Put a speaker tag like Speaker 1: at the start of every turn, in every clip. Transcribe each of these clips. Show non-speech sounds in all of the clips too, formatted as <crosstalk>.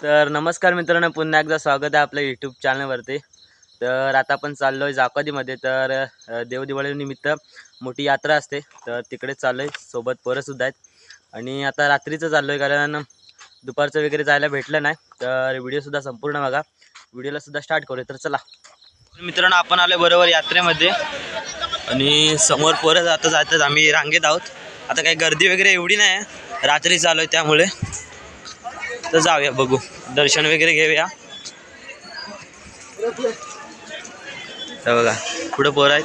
Speaker 1: तर नमस्कार मित्रांनो पुन्हा एकदा स्वागत आहे आपल्या यूट्यूब चॅनलवरती तर आता आपण चाललो आहे जाकोदीमध्ये तर देवदिवाळीनिमित्त मोठी यात्रा असते. तर तिकडे चाललो आहे सोबत पोरंसुद्धा आहेत. आणि आता रात्रीचं चाललो आहे कारण दुपारचं वगैरे जायला भेटलं नाही. तर व्हिडिओसुद्धा संपूर्ण बघा. व्हिडिओला सुद्धा स्टार्ट करूया. तर चला. मित्रांनो आपण आलो बरोबर यात्रेमध्ये. आणि समोर पोरं जाता जातात आम्ही रांगेत आहोत. आता काही गर्दी वगैरे एवढी नाही आहे. रात्री चालू आहे त्यामुळे. तर जाऊया बघू. दर्शन वगैरे घेऊया. तर बघा पुढं पोर आहेत.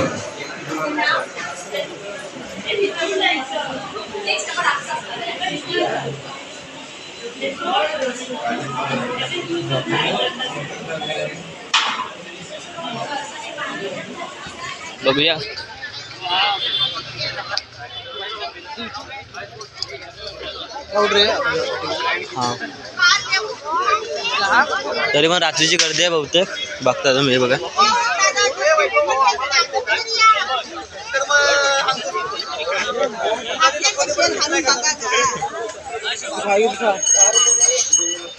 Speaker 1: बघूया हा। तरी पण रात्रीची गर्दी आहे बहुतेक बघता तुम्ही बघा।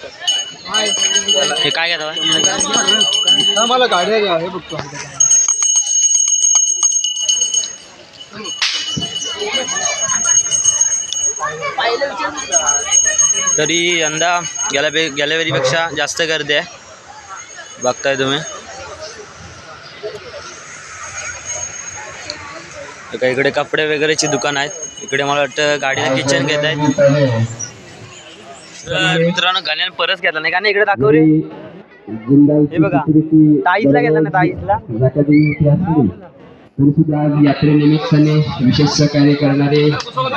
Speaker 1: हे काय घेता
Speaker 2: मला गाड्या आहे बघतो
Speaker 1: तरी यंदा गेल्या पे गेल्या वेळीपेक्षा जास्त गर्दी आहे. बघताय तुम्ही. इकडे कपडे वगैरेची दुकान आहेत. इकडे मला वाटतं गाडीला किचन घेत आहेत तर मित्रांनो गाण्याने परत घेतला नाही गाणे इकडे दाखव रे. हे बघा. ताईसला घेतला ना ताईसला
Speaker 3: तरी सुद्धा आज यात्रेनिमित्ताने विशेष सहकार्य करणारे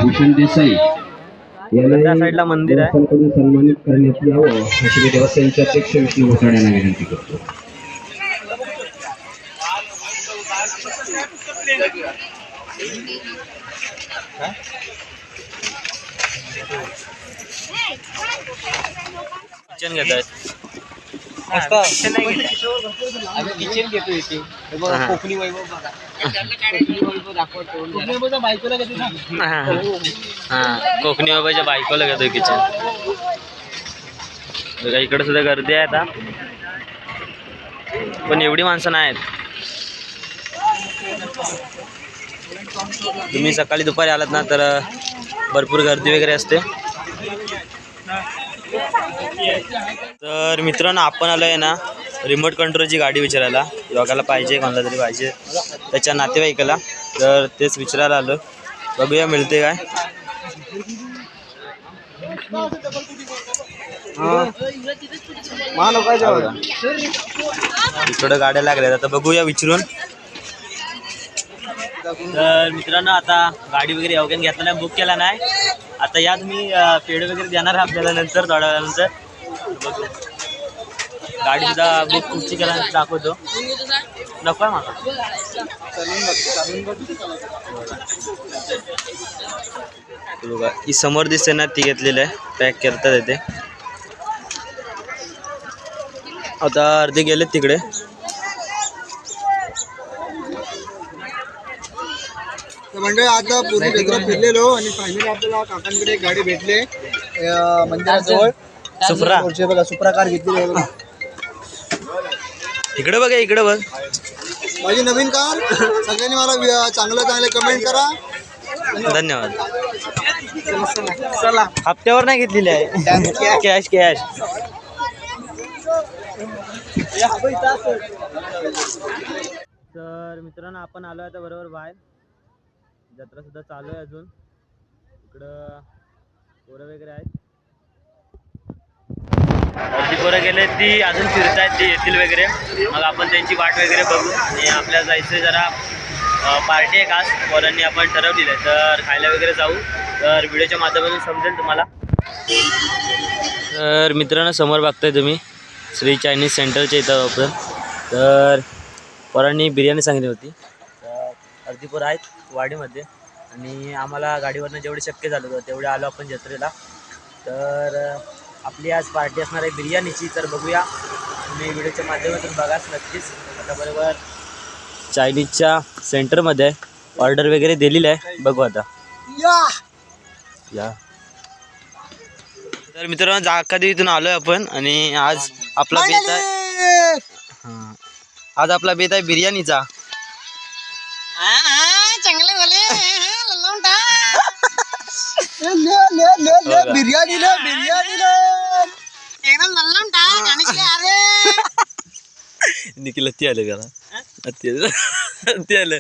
Speaker 3: भूषण देसाई
Speaker 1: त्या साईडला मंदिर आहे.
Speaker 3: सन्मानित करण्यात यावं. अशी मी देवस्थानचे अध्यक्ष विष्णू घोटाळे यांना विनंती करतो.
Speaker 1: किचन घेत आहेत
Speaker 2: किचन घेतो इथे. बघा. कोकणी वैभव बघा. कोकणी
Speaker 1: हा बाबाच्या बायकोला घेतोय किचन बघा इकडे सुद्धा गर्दी आहे आता. पण एवढी माणसं नाही आहेत तुम्ही सकाळी दुपारी आलात ना तर भरपूर गर्दी वगैरे असते. तर मित्रांनो आपण आलो आहे ना रिमोट कंट्रोलची गाडी विचारायला. योगाला पाहिजे कोणाला तरी पाहिजे. त्याच्या नातेवाईकाला. तर तेच विचारायला आलो बघूया मिळते काय. इकडं गाड्या लागल्यात. आता बघूया विचारून. तर मित्रांनो आता गाडी वगैरे अवघ्यान घेतला नाही बुक केला नाही. आता या तुम्ही पेड वगैरे देणार आहे आपल्याला नंतर थोड्या वेळानंतर बघू. गाडी सुद्धा बुक तुमची केल्यानंतर दाखवतो. नको आहे मला बघा ही समोर दिसते ना ती घेतलेलं आहे. पॅक करतात येते आता अर्धे गेलेत तिकडे.
Speaker 2: म्हणजे आता पूर्ण क्षेत्र फिरलेलो आणि फायनली आपल्याला काकांकडे एक गाडी भेटले. अं, मंदिराजवळ.
Speaker 1: सुप्रा.
Speaker 2: पुढचे बघा सुप्रा कार घेतलेली आहे बघा.
Speaker 1: इकडे बघा इकडे बघ.
Speaker 2: माझी नवीन कार? सगळ्यांनी मला वि- चांगलं चांगले कमेंट करा.
Speaker 1: धन्यवाद.
Speaker 2: चला.
Speaker 1: हप्त्यावर नाही घेतलेली आहे. कॅश कॅश तर मित्रांनो आपण आलो आता बरोबर बाहेर. जत्रा सुद्धा चालू आहे अजून. इकडं पोरं वगैरे आहेत. पोरं गेले ती अजून फिरतायत ती येतील वगैरे. मग आपण त्यांची वाट वगैरे बघू. आणि आपल्याला जायचं जरा पार्टी आहे खास. पोरांनी आपण ठरवलेलं आहे. तर खायला वगैरे जाऊ. तर व्हिडिओच्या माध्यमातून समजेल तुम्हाला. तर मित्रांनो समोर बघताय तुम्ही. श्री चायनीज सेंटरच्या इथं आपण. तर पोरांनी बिर्याणी सांगितली होती. तर अर्धी पोरं आहेत वाडीमध्ये. आणि आम्हाला गाडीवरनं जेवढे शक्य झालं होतं तेवढे आलो आपण जत्रेला. तर आपली आज पार्टी असणार आहे बिर्याणीची. तर बघूया. तुम्ही व्हिडिओच्या माध्यमातून बघाच नक्कीच. आता बरोबर चायनीजच्या सेंटरमध्ये आहे ऑर्डर वगैरे दिलेली आहे. बघू आता.
Speaker 2: या!
Speaker 1: या. तर मित्रांनो जाकादी इथून आलोय आपण. आणि आज आपला बेत आहे! हां. आज आपला बेत आहे बिर्याणीचा.
Speaker 4: चांगले?
Speaker 2: बिर्याणी बिर्याणी
Speaker 4: एकदम टाक आणि अरे
Speaker 1: ती आलं का ते ते आलं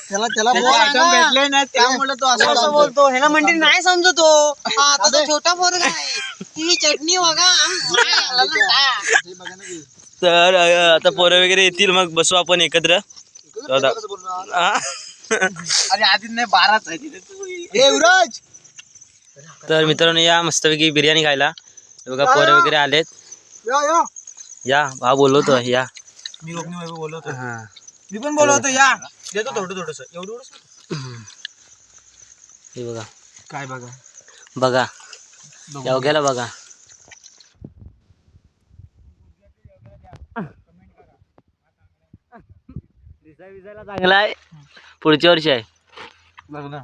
Speaker 2: त्याला त्याला बहुत item भेटले ना त्यामुळे तो असं
Speaker 4: असं बोलतो ह्याला मंडी नाही समजतो हा आता तो छोटा पोरगा आहे ती चटणी बघा.
Speaker 1: तर आता पोरं वगैरे येतील मग बसू आपण एकत्र दादा. हा? <laughs>
Speaker 4: अरे आधी नाही बाराच आहे तिथे. तू
Speaker 2: युवराज
Speaker 1: तर मित्रांनो या मस्तपैकी बिर्याणी खायला. हे बघा पोरं वगैरे आलेत.
Speaker 2: या या.
Speaker 1: या हा बोलवतो या.
Speaker 2: मी ओपनिंग बोलवतो.
Speaker 1: हा.
Speaker 2: मी पण बोलवतो या. देतो थोडं थोडस. एवढं
Speaker 1: हे बघा.
Speaker 2: काय बघा?
Speaker 1: बघा. या गेला बघा. चांगला आहे. पुढच्या वर्षी आहे.
Speaker 2: लग्न